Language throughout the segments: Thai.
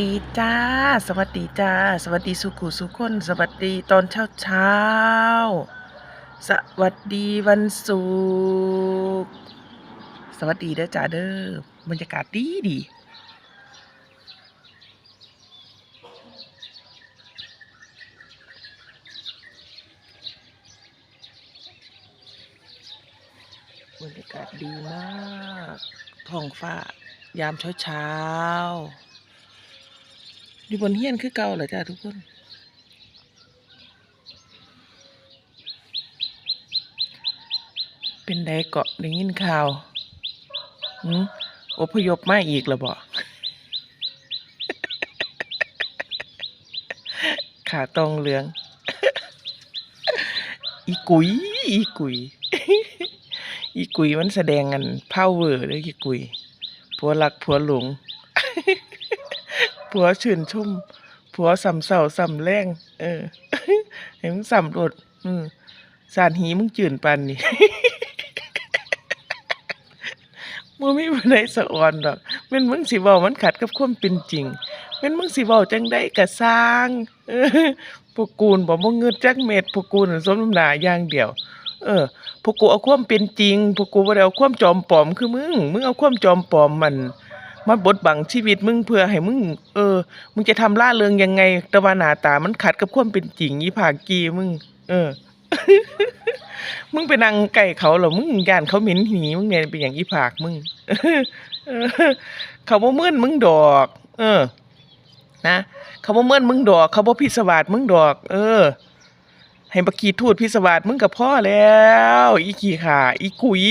ดีจ้า สวัสดีจ้า สวัสดีสุขุสุขคน สวัสดีตอนเช้าเช้า สวัสดีวันศุกร์สวัสดีเด้อจ้าเด้อบรรยากาศดีดีบรรยากาศดีมากท้องฟ้ายามเช้าเช้า อยู่บนเฮียนคือเก่าเหรอจ้าทุกคน เป็นไดเกาะได้ยินข่าวหืมอพยพมาอีกแล้วบ่ขาตองเหลือง อีกุย อีกุย อีกุยมันแสดงกันพาวเวอร์เลยอีกุยผัวรักผัวหลง ผัวชื่นชมผัวสำเสาสำแรงเออให้มึงสำรวจอืมสารหีมึงจื่นปันนี่มึงไม่มาได้สะออนดอกแม่นมึงสิเว้ามันขัดกับความเป็นจริงแม่นมึงสิเว้าจังได๋ก็สร้างพวกกูนบ่บ่เงินจักเม็ดพวกกูนสมน้ำหนาอย่างเดียว เออพวกกูเอาความเป็นจริงพวกกูบ่ได้เอาความจอมปลอมคือมึงมึงเอาความจอมปลอมมัน มาบดบังชีวิตมึงเพื่อให้มึงเออ มึงจะทำล่าเริงยังไง แต่ว่าหน้าตามันขัดกับความเป็นจริงอีภากีมึง เออ มึงไปนั่งใกล้เขาเหรอมึงย่านเขาเหม็นหนีมึงเนี่ยเป็นอย่างอีผากมึงเขาบ่เมื่อนมึงดอก เออ นะเขาบ่เมื่อนมึงดอก เขาบ่พิศวาสมึงดอก เออให้บักขี้ทูดพิศวาสมึงก็พอแล้ว อีขี้ขาอีกุย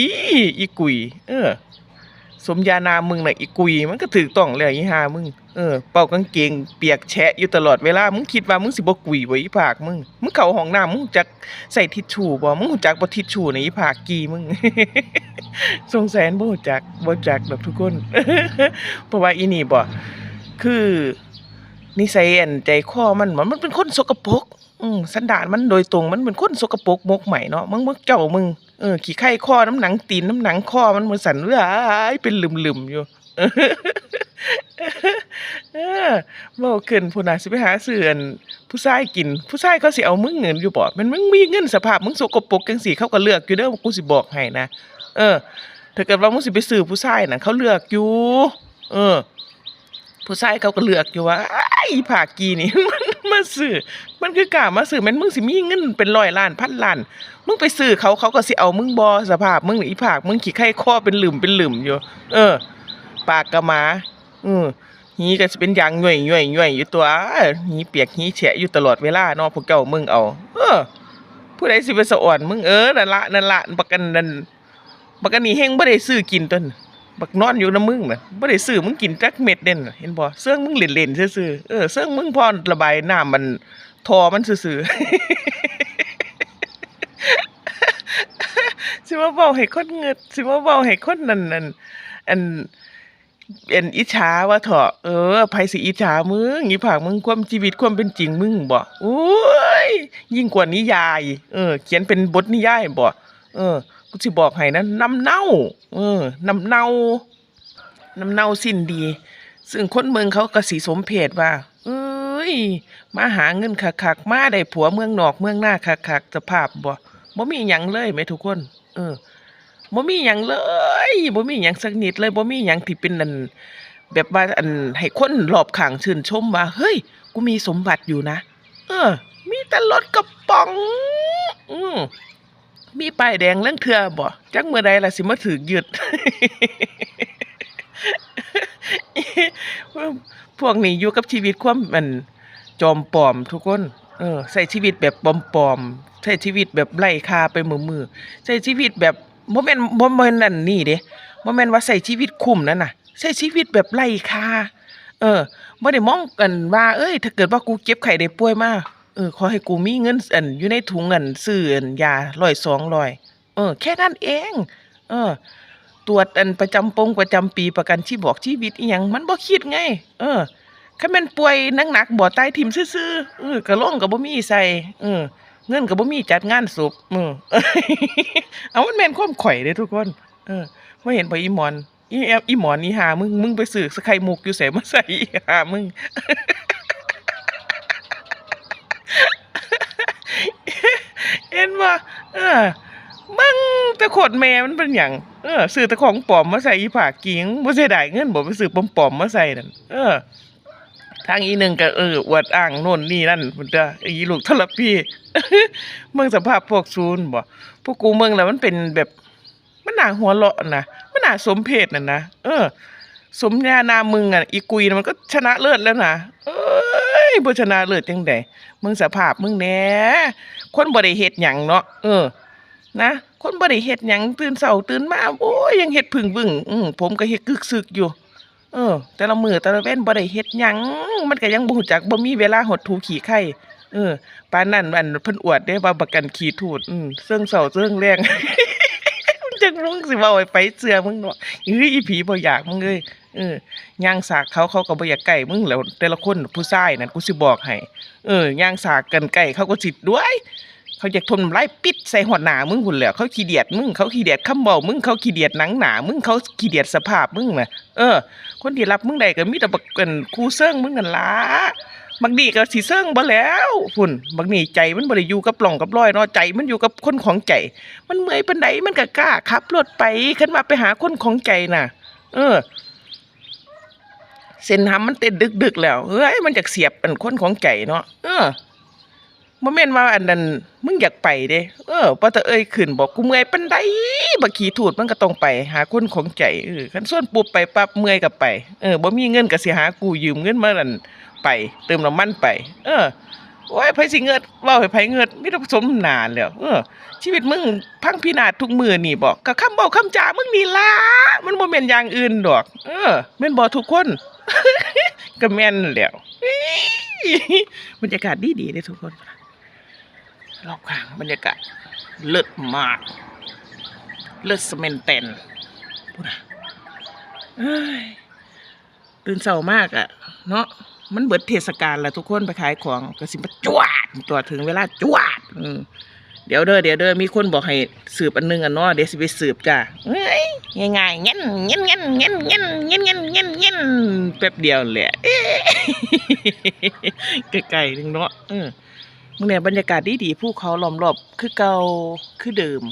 อีกุย เออ สมญานามมึงน่ะอีกุย มันก็ถูกต้องแล้วอีหามึงเออเป่ากางเกงเปียกแฉะอยู่ตลอดเวลามึงคิดว่ามึงสิบ่กุยบ่อีผากมึงมึงเข้าห้องน้ำมึงจักใส่ทิชชู่บ่มึงจักบ่ทิชชู่ในอีผากกีมึง สงสัยบ่จักบ่จักดอกทุกคนเพราะว่าอีนี่บ่คือนิสัยอันใจคอมันมันมันเป็นคนสกปรกอืมสันดานมันโดยตรงมันเป็นคนสกปรกมกใหม่เนาะมึงมึงเจ้ามึง เออขี้ไข่คอน้ำหนังตีนน้ำหนังคอมันมันสั่นเว้ยเป็นหลึมๆอยู่เออเว้าขึ้นพุ่นน่ะสิไปหาซื้ออันผู้ชายกิน ผู้ชายเขาสิเอามึงเงินอยู่บ่มันมึงมีเงินสภาพมึงสกปรกจังซี่เขาก็เลือกอยู่เด้อกูสิบอกให้นะเออถ้าเกิดว่ามึงสิไปซื้อผู้ชายน่ะเขาเลือกอยู่ เออ ผู้ชายเขาก็เลือกอยู่ว่าไอ้ผากีนี่ มันมาซื้อมันคือกล้ามาซื้อม่นมึงสิมีเงินเป็นร้อยล้านพันล้านมึงไปซื้อเขาเขาก็สิเอามึงบ่สภาพมึงนี่อีผากมึงขี้ไข้คอเป็นหลืมเป็นหลืมอยู่ เออ ปากกระหมาอือหีก็สิเป็นยางย่อยย่อยย่อยอยู่ตัวหีเปียกหีแฉะอยู่ตลอดเวลาเนาะพวกเจ้ามึงเอา เออ ผู้ใดสิไปสะอ่อนมึงเออนั่นละนั่นละบักกันนั่นบักกันนี่เฮงบ่ได้ซื้อกินต้น บักนอนอยู่น้ำมึงน่ะบ่ได้ซื้อมึงกินจักเม็ดเด่นน่ะเห็นบ่เสื้องมึงเล่นๆซื่อๆเออเสื้องมึงพอระบายน้ำมันทอมันซื่อๆสิมาเว้าให้คนเงิดสิมาเว้าให้คนนั่นนั่นอันเป็นอิจฉาว่าเถาะเออไผสิอิจฉามึงอีผากมึงความชีวิตความเป็นจริงมึงบ่โอ้ยยิ่งกว่านิยาย เออ เขียนเป็นบทนิยายบ่เออ กูสิบอกให้นะน้ำเน่า เออน้ำเน่าน้ำเน่าสิ้นดี ซึ่งคนเมืองเขาก็สีสมเพศว่า เอ้ย มาหาเงินคักๆมาได้ผัวเมืองนอกเมืองหน้าคักๆสภาพบ่บ่มีหยังเลยแม่ทุกคน เออบ่มีหยังเลยบ่มีหยังสักนิดเลยบ่มีหยังที่เป็นอันแบบว่าอันให้คนรอบข้างชื่นชมว่า เฮ้ย กูมีสมบัติอยู่นะ เออ มีแต่รถกระป๋อง อืม มีป้ายแดงเรื่องเทื่อบ่จักเมื่อใดล่ะสิมาถูกยึดพวกนี้อยู่กับชีวิตความมันจอมปลอมทุกคน เออใช้ชีวิตแบบปลอมๆใช้ชีวิตแบบไร้ค่าไปมือๆใช้ชีวิตแบบบ่แม่นบ่แม่นนั่นนี่เด้บ่แม่นว่าใช้ชีวิตคุ้มนั่นน่ะใช้ชีวิตแบบไร้ค่าเออบ่ได้มองกันว่า เอ้ย ถ้าเกิดว่ากูเจ็บไข้ได้ป่วยมา เออ ขอให้กูมีเงินอันอยู่ในถุงอันซื้ออันยาร้อยสองร้อยเออ แค่นั้นเอง เออ ตรวจอันประจำปงประจำปีประกันชีบอกชีวิตอีหยังมันบ่คิดไง เออคันแม่นป่วยหนักๆบ่ตายทิ่มซื่อๆเออก็ลงก็บ่มีใส่เออ เงินก็บ่มีจัดงานศพเออเอามันแม่นความข่อยเด้ทุกคน เออบ่เห็นบ่อีหมอนอีแอมอีหมอนอีหามึงมึงไปซื้อสไข่มุกอยู่ไสมาใส่อีหามึง เห็นบ่าเออมึงต่โคตรแม่มันเป็นหยังเออซื้อต่ของปลอมมาใส่อีผากิงบ่เสียดายเงินบ่ไปซื้อปลอมๆมาใส่นั่นเออ ทางอีหนึ่งก็เอออวดอ้างโน่นนี่นั่นพุ่นเด้ออีลูกทรพีเมืองสภาพพวกซูนบ่พวกกูเมืองแล้วมันเป็นแบบมันน่าหัวเราะนะมันน่าสมเพชน่ะนะเออ สมญานามึงอะอีกุยน่ะมันก็ชนะเลิศแล้วนะเอ้ ยบ่ชนะเลิศจังไดมึงสภาพมึงแหน่คนบ่ได้เฮ็ดหยังเนาะเออ นะ คนบ่ได้เฮ็ดหยังตื่นเช้าตื่นมาโอ้ยยังเฮ็ดพึ่งบึ้งอือผมก็เฮ็ดกึกซึกอยู่ เออ แต่ละมื้อแต่ละเว้นบ่ได้เฮ็ดหยังมันก็ยังบ่ฮู้จักบ่มีเวลาหดถูขี้ไข่เออปานนั้นอันเพิ่นอวดเด้ว่าประกันขี้ทูดอืมเซิงเช้าเซิงแรงจังมึงสิเว้าให้ไปเชื่อมึงเนาะเอ้ยอีผีบ่อยากมึงเอ้ย เออย่างสากเขาเขาก็บ่อยากใกล้มึงแล้วแต่ละคนผู้ชายนั่นกูสิบอกให้เออย่างสากกันใกล้เขาก็สิด้วย เขาอยากทนน้ำลายปิดใส่หัวหน้ามึงหุ่นแหล้วเขาขี้เดียดมึงเขาขี้เดียดคำเบามึงเขาขี้เดียดหนังหนามึงเขาขี้เดียดสภาพมึงน่ะเออ คนที่รับมึงได้ก็มีแต่บักกันครูเซิงมึงกันละบักนี่ก็สิเซิงบ่แล้วพุ่นบักนี่ใจมันบ่ได้อยู่กับปล่องกับร้อยเนาะใจมันอยู่กับคนของใจ มันเมื่อยปานใดมันก็กล้าขับรถไปขึ้นมาไปหาคนของใจน่ะ เออ เส้นทามันเต้นดึกๆแล้วเฮ้ยมันอยากเสียบเป็นคนของใจเนาะเออบ่แม่นว่าอันนั้นมึงอยากไปเด้เออพอต่เอ้ยขึ้นบอกกูเมื่อยปานใดบักขี้ถูดมันก็ต้องไป หาคนของใจเออคันส่วนปุบไปปั๊บเมื่อยก็ไปเออบ่มีเงินก็สิหากูยืมเงินมานั่นไป เติมน้ำมันไป เออโอ้ยไผสิเงิดเว้าให้ไผเงิดมีแต่สมนานแล้วเออ ชีวิตมึงพังพินาศทุกมือนี่บอกก็คำเว้าคำจามึงนี่ล่ะมันบ่แม่นอย่างอื่นดอก เออแม่นบ่ทุกคน ก็แม่นแล้วบรรยากาศดีๆเด้ทุกคนรอบข้างบรรยากาศเลิศมาก เลิศสเมนเตนพูดนะตื่นเช้ามากอะเนาะมันเบิดเทศกาลแหล้วทุกคนไปขายของก็สิมาจวดตัวถึงเวลาจวดเดี๋ยวเด้อเดี๋ยวเด้อมีคนบอกให้สืบอันหนึงอะเนาะเดี๋ยวสิไปสืบจ้ะเอ้ยง่ายเงี้ยเงี้ยเงี้ยเงี้ยเงี้ยเงี้ยเงี้ยเงี้ยเงี้ย แป๊บเดียวแหละไกลๆนึงเนาะเออมึงเนี่ยบรรยากาศดีดีๆภูเขาล้อมรอบคือเก่าคือเดิม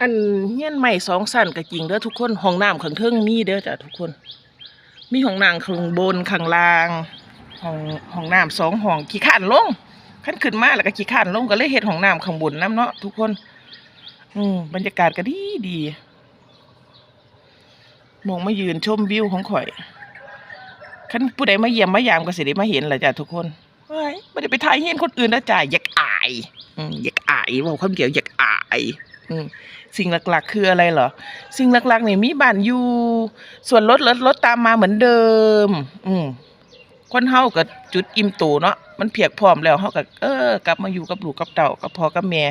อันเฮียนใหม่สองสั้นก็จริงเด้อทุกคนห้องน้ำข้างเทิงมีเด้อจ้ะทุกคน มีห้องน้ำข้างบนข้างล่างห้องห้องน้ำสองห้องขี้ข้านลง ขั้นขึ้นมาแล้วก็ขี้ข้านลงก็เลยเฮ็ดห้องน้ำข้างบนน้ำเนาะทุกคน อืมบรรยากาศก็ดีดีมองมายืนชมวิวของข่อยคันผู้ใดมาเยี่ยมมายามก็สิได้มาเห็นแหละจ้ะทุกคนเฮ้ยไม่ได้ไปถ่ายเห็นคนอื่นนะจ้ะอยากอายอืมอยากอายบอกคำเดียวอยากอายอืมสิ่งหลักๆ คืออะไรเหรอ สิ่งหลักๆเนี่ยมีบ้านอยู่ ส่วนรถรถรถตามมาเหมือนเดิม อืมคนเฮากับจุดอิ่มตูเนาะ มันเพียกพร้อมแล้วเฮาก็เออกลับมาอยู่กับลูกกับเต่ากับพ่อกับแม่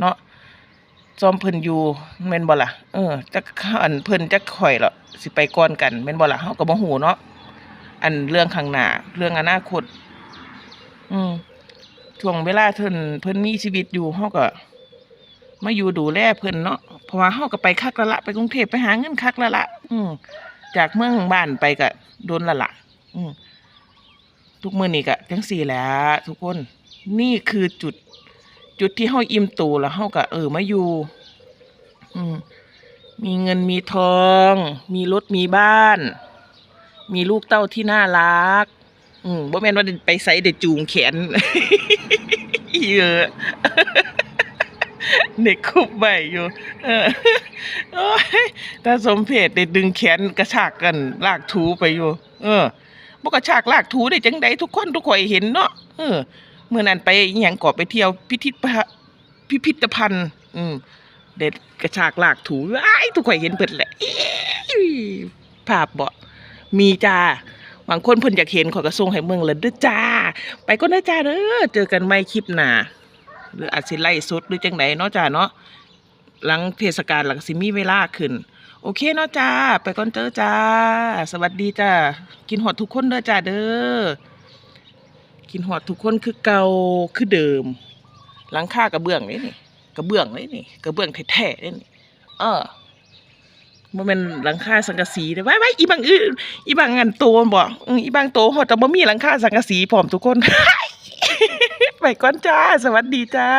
เนาะจอมเพิ่นอยู่แม่นบ่ล่ะเออจักอันเพิ่นจักข่อยล่ะสิไปก่อนกันแม่นบ่ล่ะเฮาก็บ่ฮู้เนาะอันเรื่องข้างหน้าเรื่องอนาคตอืมช่วงเวลาเพิ่นเพิ่นมีชีวิตอยู่เฮาก็มาอยู่ดูแลเพิ่นเนาะเพราะว่าเฮาก็ไปคักละละไปกรุงเทพไปหาเงินคักละละอืมจากเมืองบ้านไปก็โดนละละอืม ทุกมื้อนี้ก็จังซี่แหละทุกคนนี่คือจุด จุดที่เฮาอิ่มตูแล้วเฮาก็เออมาอยู่ อืมมีเงินมีทอง มีรถมีบ้าน มีลูกเต้าที่น่ารัก อืมบ่แม่นว่าไปไสได้จูงแขนเยอะเด็กคุบใบอยู่เออถ้าสมเพชได้ดึงแขนกระชากกันลากถูไปอยู่ เออ บ่กระชากลากถูได้จังใดทุกคนทุกคนเห็นเนาะเออเมื่อนั้นไปอหยังก่อไปเที่ยวพิพิธภัณฑ์พิพิธภัณฑ์ อืมเด็ดกระชากลากถูไอ้ทุกคนเห็นเปิดแหละภาพบ่มีจ้าบางคนเพิ่นอยากเห็นขอยกระส่งให้เมืองเลยด้อจ้า ไปก็ได้จ้าเด้อเจอกันใหม่คลิปหนาหรืออาจสิไล่สุดหรือจังไดเนาะจ้าเนาะหลังเทศกาลหลังสิมีเวลาขึ้น โอเคเนาะจ้า ไปก่อนเจอจ้า สวัสดีจ้า กินหอดทุกคนเด้อจ้าเด้อ กินฮอดทุกคนคือเก่าคือเดิม หลังคากระเบื้องนี่นี่ กระเบื้องนี่นี่ กระเบื้องแท้ๆนี่นี่ เออบ่แม่นหลังคาสังกะสีเด้อไว้ไว้อีบางอื่นอีบางอันโตบ่อืออีบางโตฮอดแต่บ่มีหลังคาสังกะสีพร้อมทุกคน ไปก่อนจ้า สวัสดีจ้า